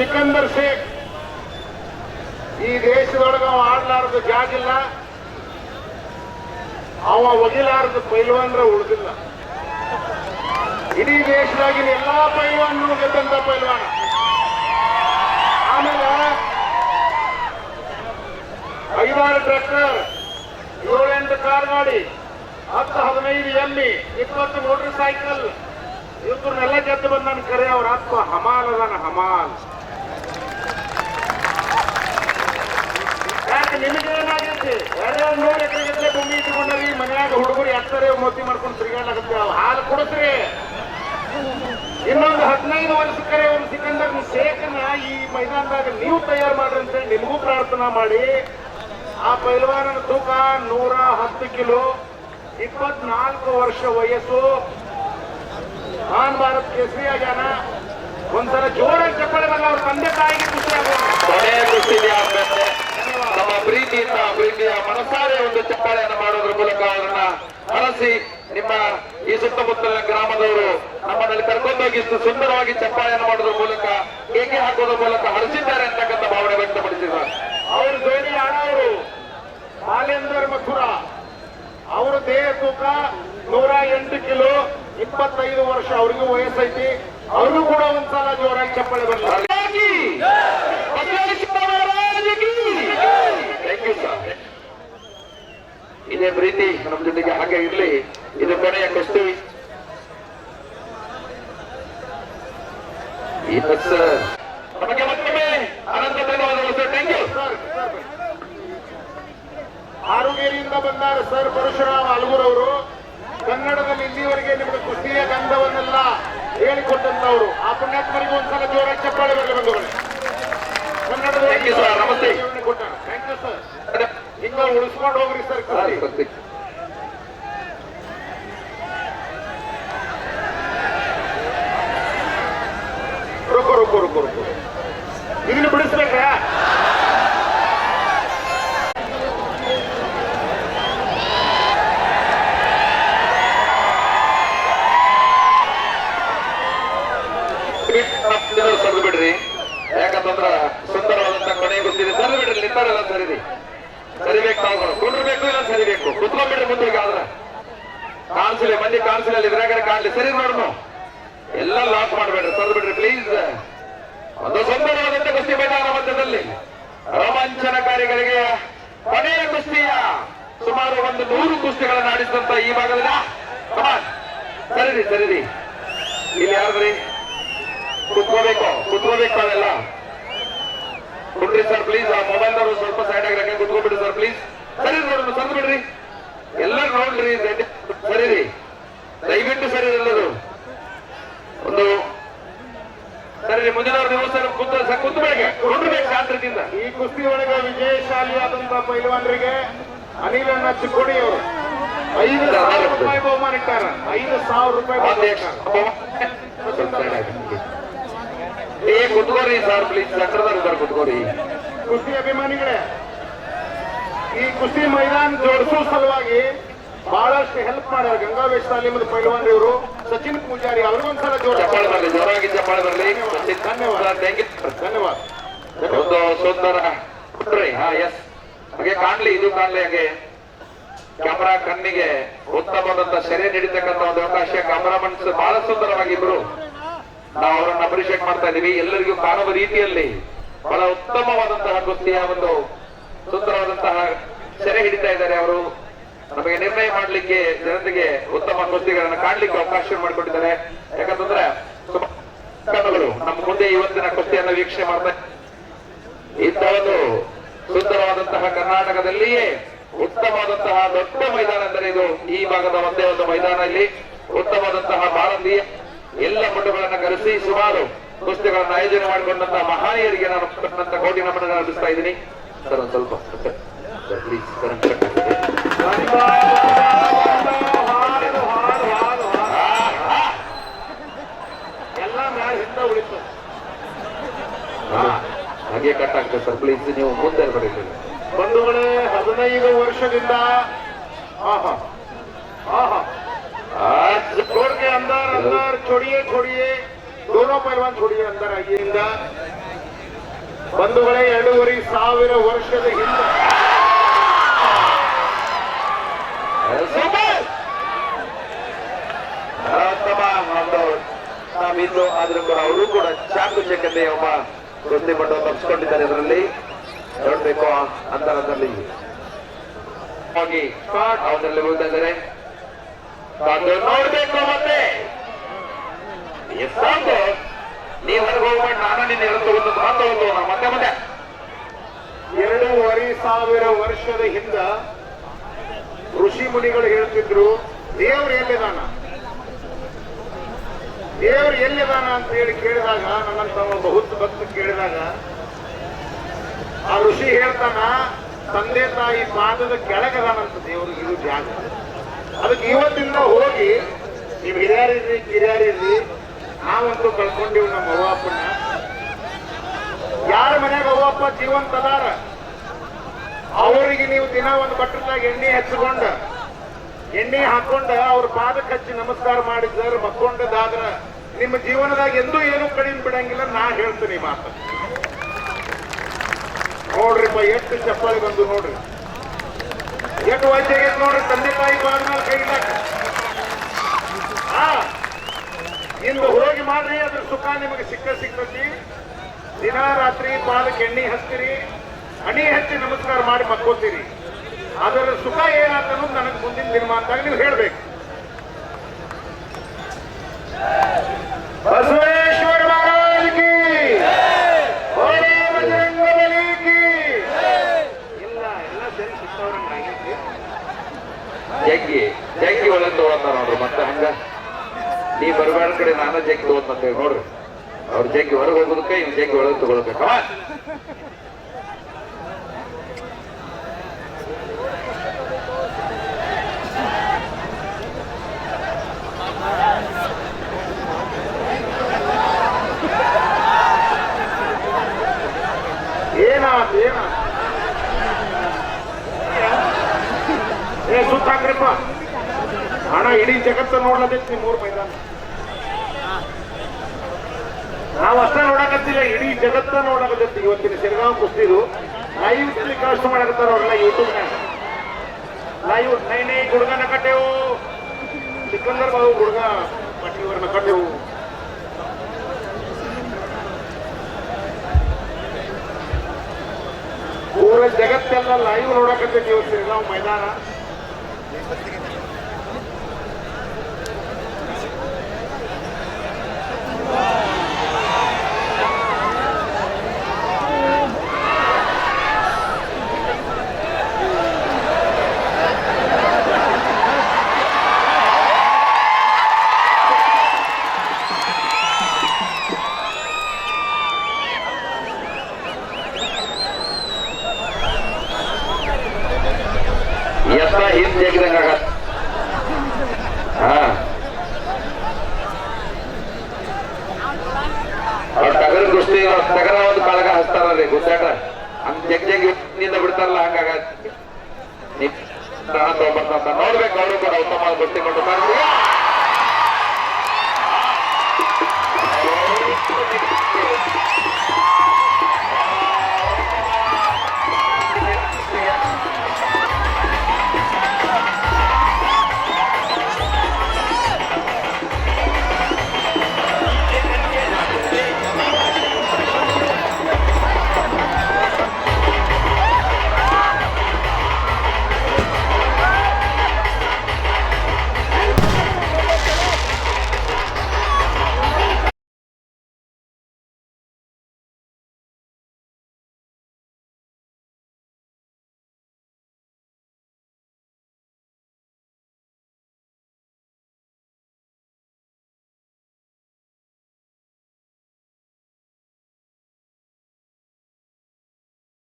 ಸಿಕಂದರ್ ಶೇಖ್. ಈ ದೇಶದೊಳಗ ಅವ ಆಡ್ಲಾರದ ಜಾಗಿಲ್ಲ. ಅವ ಒಗಿಲಾರ್ದ ಪೈಲ್ವಾನ್ರ ಉಳಿದಿಲ್ಲ. ಇಡೀ ದೇಶದಾಗಿನ ಎಲ್ಲಾ ಪೈಲ್ವಾನ್ ಗೆದ್ದಂತ ಪೈಲ್ವಾನ. ಆಮೇಲೆ ಐದಾರು ಟ್ರ್ಯಾಕ್ಟರ್, ಏಳೆಂಟು ಕಾರ್ ಗಾಡಿ, ಹತ್ತು ಹದಿನೈದು ಎಮ್ಮಿ, ಇಪ್ಪತ್ತು ಮೋಟರ್ ಸೈಕಲ್ ಇವ್ರನ್ನೆಲ್ಲ ಗೆದ್ದು ಬಂದನ್ ಕರೆ ಅವ್ರ ಅಪ್ಪ ಹಮಾಲ್ ಅದಾನ ಹಮಾಲ್. ಮನ್ಯಾಗ ಹುಡುಗರು ಎತ್ತರೆ ಮೋತಿ ಮಾಡ್ಕೊಂಡು ತಿರುಗಾಡ್ಲಾಗತ್ತೆ ಹಾಲು ಕೊಡತ್ರಿ. ಇನ್ನೊಂದು ಹದಿನೈದು ವರ್ಷಕ್ಕರೆ ಒಂದು ಸಿಕ್ಕಂದಾಗ ಶೇಖನ ಈ ಮೈದಾನದಾಗ ನೀವು ತಯಾರು ಮಾಡ್ರಿ ಅಂತೇಳಿ ನಿಮಗೂ ಪ್ರಾರ್ಥನಾ ಮಾಡಿ. ಆ ಪೈಲ್ವಾನನ ತೂಕ ನೂರ ಹತ್ತು ಕಿಲೋ, ಇಪ್ಪತ್ನಾಲ್ಕು ವರ್ಷ ವಯಸ್ಸು. ಮಾನ್ ಭಾರತ್ ಕೇಸರಿ ಆಗ್ಯಾನ. ಒಂದ್ಸಲ ಜೋರಾಗಿ ಚಪ್ಪಳೆ ಬರಲ್ಲ ಅವ್ರ ತಂದೆ ತಾಯಿಗೆ ಖುಷಿ ಆಗೋದು ಕೊನೆಯ ಕುಸ್ತಿಗೆ ಆದ್ಮೇಲೆ ನಮ್ಮ ಪ್ರೀತಿಯಿಂದ, ಪ್ರೀತಿಯ ಮನಸಾರೆ ಒಂದು ಚಪ್ಪಾಳೆಯನ್ನು ಮಾಡೋದ್ರ ಮೂಲಕ ಅವರನ್ನ ಹರಸಿ ನಿಮ್ಮ ಈ ಸುತ್ತಮುತ್ತಲಿನ ಗ್ರಾಮದವರು ನಮ್ಮಲ್ಲಿ ಕರ್ಕೊಂಡೋಗಿ ಇಷ್ಟು ಸುಂದರವಾಗಿ ಚಪ್ಪಾಳೆಯನ್ನು ಮಾಡೋದ್ರ ಮೂಲಕ ಏಕೆ ಹಾಕೋದ್ರ ಮೂಲಕ ಹರಿಸಿದ್ದಾರೆ ಅಂತಕ್ಕಂಥ ಭಾವನೆ ವ್ಯಕ್ತಪಡಿಸಿದ್ದಾರೆ. ಅವರು ಜೋಡಿ ಆಡವರು ಬಾಲೇಂದ್ರ ಮಥುರ. ಅವರ ದೇಹ ತೂಕ ನೂರ ಎಂಟು ಕಿಲೋ ಇಪ್ಪತ್ತೈದು ವರ್ಷ. ಅವ್ರಿಗೂ ವಯಸ್ಸೈತಿ. ಅವರು ಕೂಡ ಒಂದ್ಸಲ ಜೋರಾಗಿ ಚಪ್ಪಾಳೆ ಬರಲ್ಲ ಥ್ಯಾಂಕ್ ಯು ಸರ್ ಇದೇ ಪ್ರೀತಿ ನಮ್ಮ ಜೊತೆಗೆ ಹಾಗೆ ಇರಲಿ. ಇದು ಕೊನೆಯ ಕುಸ್ತಿ. ಎಸ್ ನಮಗೆ ಮತ್ತೊಮ್ಮೆ ಅನಂತ ಧನ್ಯವಾದಗಳು sir. Thank you sir sir ಆರುಗೇರಿಯಿಂದ ಬಂದಾರ ಸರ್ ಪರಶುರಾಮ್ ಅಲ್ಗೂರ್ ಅವರು ಕನ್ನಡದಲ್ಲಿ ಇಲ್ಲಿವರೆಗೆ ನಿಮಗೆ ಕುಸ್ತಿಯ ಗಂಧವನ್ನೆಲ್ಲ ಹೇಳಿಕೊಟ್ಟಂತವ್ರು ಆ ಪುಣ್ಯಾತ್ಮರಿಗೂ ಒಂದ್ಸಲ ಜೋರಾಗಿ ಚಪ್ಪಾಳೆ ಬರಲಿ you, ಕೊಟ್ಟಾರ. ನಮಸ್ತೆ. ಥ್ಯಾಂಕ್ ಯು ಸರ್ ಹಿಂಗ ಉಳಿಸ್ಕೊಂಡು ಹೋಗ್ರಿ ಸರ್ ರುಕು ರುಕೋ ರುಕೋ ರುಕೋ ರುಕೋ. ಇದನ್ನ ಬಿಡಿಸ್ಬೇಕಾ ಸರಿದು ಬಿಡ್ರಿ ಯಾಕಂತಂದ್ರ ಸುಂದರವಾದಂತ ಕೊನೆ ಕುಸ್ತಿದೆ ಸರಿದು ಬಿಡ್ರಿ ನಿಂತಾರೆಲ್ಲ ಸರಿದಿ ಸರಿಬೇಕು ತಾವುಗಳು ಕುಂಡ್ರಬೇಕು ಇಲ್ಲ ಸರಿಬೇಕು ಕುತ್ಕೊಂಡ್ಬಿಡ್ರಿ ಮುಂದೆ ಆದ್ರ ಕಾಣಿಸಲಿ ಮಂದಿ ಕಾಣಿಸಲಿ ಅಲ್ಲಿ ಇದ್ರಾಗ ಕಾಣಲಿ. ಸರಿ ನೋಡ್ನು ಎಲ್ಲ ಲಾಸ್ ಮಾಡಬೇಡ್ರಿ ಸರಿದು ಬಿಡ್ರಿ ಪ್ಲೀಸ್ ಒಂದು ಸುಂದರವಾದಂತ ಕುಸ್ತಿ ಮೈದಾನ ಮಧ್ಯದಲ್ಲಿ ರೋಮಾಂಚನಕಾರಿಗಳಿಗೆ ಕೊನೆಯ ಕುಸ್ತಿಯ ಸುಮಾರು ಒಂದು ನೂರು ಕುಸ್ತಿಗಳನ್ನು ಆಡಿಸಿದಂತ ಈ ಭಾಗದಲ್ಲಿ ಸರಿ ರೀ ಸರಿ ರೀ. ಇಲ್ಲಿ ಯಾರ್ದ್ರಿ ಕುತ್ಕೋಬೇಕು ಕುತ್ಕೋಬೇಕು ಅವೆಲ್ಲ ಕುಡ್ರಿ ಸರ್ ಪ್ಲೀಸ್ ಆ ಮೊಬೈಲ್ ಸ್ವಲ್ಪ ಸೈಡ್ ಆಗಿರಕ್ಕೆ ಕುತ್ಕೊಂಡ್ಬಿಡ್ರಿ ಸರ್ ಪ್ಲೀಸ್ ಸರಿ ನೋಡೋಣ ತಂದು ಬಿಡ್ರಿ. ಎಲ್ಲರೂ ನೋಡ್ರಿ ಸರಿ ಸರಿರಿ. ದಯವಿಟ್ಟು ಸರಿ ಎಲ್ಲರೂ ಒಂದು ಸರಿ ರೀ ಮುಂದಿನ ಸರ್ ಕುತ್ತ ಬೆಳಗ್ಗೆ. ಕೊಂಡ್ರಬೇಕು ಶಾಂತದಿಂದ ಈ ಕುಸ್ತಿ ಒಳಗೆ ವಿಜಯಶಾಲಿಯಾದಂತಹ ಪೈಲ್ವಾನರಿಗೆ ಅನಿಲಣ್ಣ ಚಿಕ್ಕೋಡಿ ಅವರು ಐದು ಸಾವಿರ ರೂಪಾಯಿ ಬಹುಮಾನ ಇಟ್ಟಾರ. ಐದು ಸಾವಿರ ರೂಪಾಯಿ. ಏ ಕುತ್ಕೋರಿ ಸರ್ ಪ್ಲೀಸ್ ಸರ್ ಕುತ್ಕೋರಿ ಕುಸ್ತಿ ಅಭಿಮಾನಿಗಳೇ ಈ ಕುಸ್ತಿ ಮೈದಾನ ಜೋಡಿಸೋ ಸಲುವಾಗಿ ಬಹಳಷ್ಟು ಹೆಲ್ಪ್ ಮಾಡ್ಯಾರ ಗಂಗಾವೇಶ್ ತಾಲೀಮದ ಪೈಲ್ವಾನ್ ಇವರು ಸಚಿನ್ ಪೂಜಾರಿ ಅವ್ರಿಗೊಂದ್ಸಲ ಜೋರ ಬರಲಿ ಜೋರಾಗಿ ಚಪ್ಪಾಳೆ ಬರಲಿ. ಧನ್ಯವಾದ. ಧನ್ಯವಾದ. ಒಂದು ಸುಂದರ ಹಾ ಎಸ್ ಹಾಗೆ ಕಾಣ್ಲಿ ಇದು ಕಾಣ್ಲಿ ಹಾಗೆ. ಕ್ಯಾಮರಾ ಕಣ್ಣಿಗೆ ಉತ್ತಮವಾದಂತ ಸೆರೆ ನೀಡಿರ್ತಕ್ಕಂಥ ಒಂದು ಅವಕಾಶ. ಕ್ಯಾಮರಾಮನ್ಸ್ ಬಹಳ ಸುಂದರವಾಗಿ ಇಬ್ರು ನಾವು ಅವರನ್ನು ಅಪ್ರಿಶಿಯೇಟ್ ಮಾಡ್ತಾ ಇದೀವಿ. ಎಲ್ಲರಿಗೂ ಕಾಣುವ ರೀತಿಯಲ್ಲಿ ಬಹಳ ಉತ್ತಮವಾದಂತಹ ಕುಸ್ತಿಯ ಒಂದು ಸುಂದರವಾದಂತಹ ಸೆರೆ ಹಿಡಿತಾ ಇದ್ದಾರೆ ಅವರು. ನಮಗೆ ನಿರ್ಣಯ ಮಾಡಲಿಕ್ಕೆ ಜನತೆಗೆ ಉತ್ತಮ ಕೃತಿಗಳನ್ನು ಕಾಣಲಿಕ್ಕೆ ಅವಕಾಶ ಮಾಡಿಕೊಟ್ಟಿದ್ದಾರೆ. ಯಾಕಂತಂದ್ರೆ ನಮ್ಮ ಮುಂದೆ ಇವತ್ತಿನ ಕುಸ್ತಿಯನ್ನು ವೀಕ್ಷಣೆ ಮಾಡ್ತಾ ಇಂಥ ಒಂದು ಸುಂದರವಾದಂತಹ ಕರ್ನಾಟಕದಲ್ಲಿಯೇ ಉತ್ತಮವಾದಂತಹ ದೊಡ್ಡ ಮೈದಾನ ಅಂದರೆ ಇದು ಈ ಭಾಗದ ಒಂದೇ ಒಂದು ಮೈದಾನ ಇಲ್ಲಿ. ಉತ್ತಮವಾದಂತಹ ಭಾರತೀಯ ಎಲ್ಲ ಮಟ್ಟುಗಳನ್ನು ಕರೆಸಿ ಸುಮಾರು ಕುಸ್ತಿಗಳನ್ನು ಆಯೋಜನೆ ಮಾಡಿಕೊಂಡಂತಹ ಮಹಾನೀಯರಿಗೆ ನಾನು ಕೋಟಿ ನಮನ ಅರ್ಪಿಸ್ತಾ ಇದ್ದೀನಿ. ಸರ್ ಒಂದು ಸ್ವಲ್ಪ ಸರ್ ಪ್ಲೀಸ್ ಸರ್ ಹಾಡು, ಹಾಡು, ಹಾಡು, ಹಾಡು. ಎಲ್ಲ ಮ್ಯಾಲ ಹಿಂದೆ ಉಳಿತು ಹಾಗೆ ಕಟ್ ಆಗ್ತದೆ ಸರ್ ಪ್ಲೀಸ್ ನೀವು ಮುಂದೆ ಬರೀ ಬಂಧುಗಳೇ ಹದಿನೈದು ವರ್ಷದಿಂದ ಆಹಾ ಆಹಾ जोड़ के अंदर अंदर छोड़िए छोड़िए दोनों पहलवान छोड़िए अंदर आइए इंदा ಬಂಧುಗಳೇ, ಎರಡೂವರೆ ಸಾವಿರ ವರ್ಷದ ಹಿಂದೆ. ನಾವಿನ್ನು ಆದ್ರೂ ಕೂಡ ಅವರು ಕೂಡ ಚಾಕುಚಕ್ಯತೆ ಒಬ್ಬ ವೃತ್ತಿ ಪಟ್ಟು ತಪ್ಪಿಸ್ಕೊಂಡಿದ್ದಾರೆ ಇದರಲ್ಲಿ. ನೋಡ್ಬೇಕು ಅಂತರದಲ್ಲಿ. ಹೋಗಿ ಅವನಲ್ಲಿ ಉಳಿದಿದ್ದಾರೆ ಅದು ನೋಡ್ಬೇಕು ಮತ್ತೆ. ಎಷ್ಟೊಂದು ನೀವು ಹೊರಗೆ ನಾನು ನಿನ್ನ ಒಂದು ಒಂದು ಮತ್ತೆ ಮತ್ತೆ. ಎರಡೂವರೆ ಸಾವಿರ ವರ್ಷದ ಹಿಂದ ಋಷಿ ಮುನಿಗಳು ಹೇಳ್ತಿದ್ರು ದೇವ್ರು ಎಲ್ಲಿದಾನ ದೇವ್ರು ಎಲ್ಲಿದಾನ ಅಂತ ಹೇಳಿ ಕೇಳಿದಾಗ, ನನ್ನಂತ ಬಹುತ್ ಭಕ್ತ ಕೇಳಿದಾಗ, ಆ ಋಷಿ ಹೇಳ್ತಾನ, ತಂದೆ ತಾಯಿ ಪಾದದ ಕೆಳಗದಾನಂತ ದೇವರು, ಇದು ಜಾಗ. ಅದಕ್ಕೆ ಇವತ್ತಿಂದ ಹೋಗಿ, ನೀವು ಹಿರಿಯರಿರ್ರಿ, ಕಿರಿಯರಿರ್ರಿ, ನಾವಂತೂ ಕಳ್ಕೊಂಡಿವ್ ಜೀವಂತ ಅದಾರ. ಅವರಿಗೆ ನೀವು ದಿನ ಒಂದು ಬಟ್ಟದಾಗ ಎಣ್ಣೆ ಹಚ್ಕೊಂಡ ಎಣ್ಣೆ ಹಾಕೊಂಡ ಅವ್ರ ಪಾದಕ್ಕೆ ಹಚ್ಚಿ ನಮಸ್ಕಾರ ಮಾಡಿದ್ರ ಮಕ್ಕೊಂಡದಾದ್ರ ನಿಮ್ಮ ಜೀವನದಾಗ ಎಂದೂ ಏನು ಕಡಿಮೆ ಬಿಡಂಗಿಲ್ಲ, ನಾ ಹೇಳ್ತೀನಿ ಮಾತು. ನೋಡ್ರಿಪ್ಪ, ಎಷ್ಟು ಚಪ್ಪಾಳಿ ಬಂದು ನೋಡ್ರಿ. ಎಷ್ಟು ವಯಸ್ಸಿಗೆ ನೋಡ್ರಿ, ತಂದೆ ತಾಯಿ ಬಾದ ಮೇಲೆ ಕೈ ಇಡಾಕ. ಹಾ ಇಂದು ಹೋಗಿ ಮಾಡ್ರಿ, ಅದ್ರ ಸುಖ ನಿಮಗೆ ಸಿಕ್ಕ ಸಿಗ್ತತಿ ದಿನ ರಾತ್ರಿ ಪಾದಕ್ಕೆ ಎಣ್ಣೆ ಹಚ್ತೀರಿ, ಹಣಿ ಹಚ್ಚಿ ನಮಸ್ಕಾರ ಮಾಡಿ ಮಕ್ಕೋತೀರಿ. ಅದರ ಸುಖ ಅನ್ನೋದು ನನಗೆ ಮುಂದಿನ ದಿನಮಾನದಾಗ ನೀವು ಹೇಳ್ಬೇಕು. ಬಸವೇಶ್ವರ ಮಹಾರಾಜ್ ಜಗ್ಗಿ ಜಗ್ಗಿ ಒಳಗೆ ತಗೊಳತ್ತಾರ ನೋಡ್ರಿ ಮತ್ತೆ ಹಂಗ? ನೀ ಬರಬೇಡ ಕಡೆ, ನಾನು ಜಗ್ಗಿ ತಗೊಂತಂತೇಳಿ ನೋಡ್ರಿ. ಅವ್ರ ಜಗ್ಗಿ ಹೊರಗೆ ಹೋಗೋದಕ್ಕೆ ಇವ್ ಜಗ್ಗಿ ಒಳಗೆ ತಗೊಳ್ಬೇಕು ಏನಾತ್ ಏನಾತ್ ಏ ಸುತ್ತ ಹಾಕ್ರಿಪ್ಪ ಹಣ ಇಡೀ ಜಗತ್ತ ನೋಡ್ಲದೈತಿ ಮೂರು ಮೈದಾನ ನಾವು ನೋಡಕತ್ತಿಲ್ಲ ಇಡೀ ಜಗತ್ತ ನೋಡಕತ್ತೈತಿ ಇವತ್ತಿನ ಶಿರಗಾಂವ್ ಕುಸ್ತಿರು ಲೈವ್ ಟೆಲಿಕಾಸ್ಟ್ ಮಾಡಕತ್ತಾರ ಅವ್ರೆಲ್ಲ ಯೂಟ್ಯೂಬ್ನಾಗ ಲೈವ್ ನೈ ನೈ ಗುಡ್ಗನ ನಕಟ್ಟೆವು ಸಿಕಂದರ್ ಬಾಬು ಗುಡ್ಗ ಪಟ್ಟಿಯವರನ್ನ ಕಟ್ಟೆವು. ಪೂರ ಜಗತ್ತೆಲ್ಲ ಲೈವ್ ನೋಡಕತ್ತೈತಿ ಇವತ್ತು ಶಿರಗಾಂವ್ ಮೈದಾನ. ಎತ್ತ ಹಿಂದ್ ತೆಗ್ದಂಗ ಆಗತ್ತ ಹಾ ಕುಸ್ತಿ ಟಗರ ಒಂದು ಕಾಳಗ ಹಚ್ತಾರಲ್ರಿ ಗುದ್ದಾಟ. ಹಂಗ್ ಜಗ್ ಜಗ್ನಿಂದ ಬಿಡ್ತಾರಲ್ಲ ಹಂಗಾಗತ್ತ ನೋಡ್ಬೇಕು, ಅವರು ಕೂಡ ಉತ್ತಮ ಗೊತ್ತಿಕೊಂಡು ಕೊಂಡು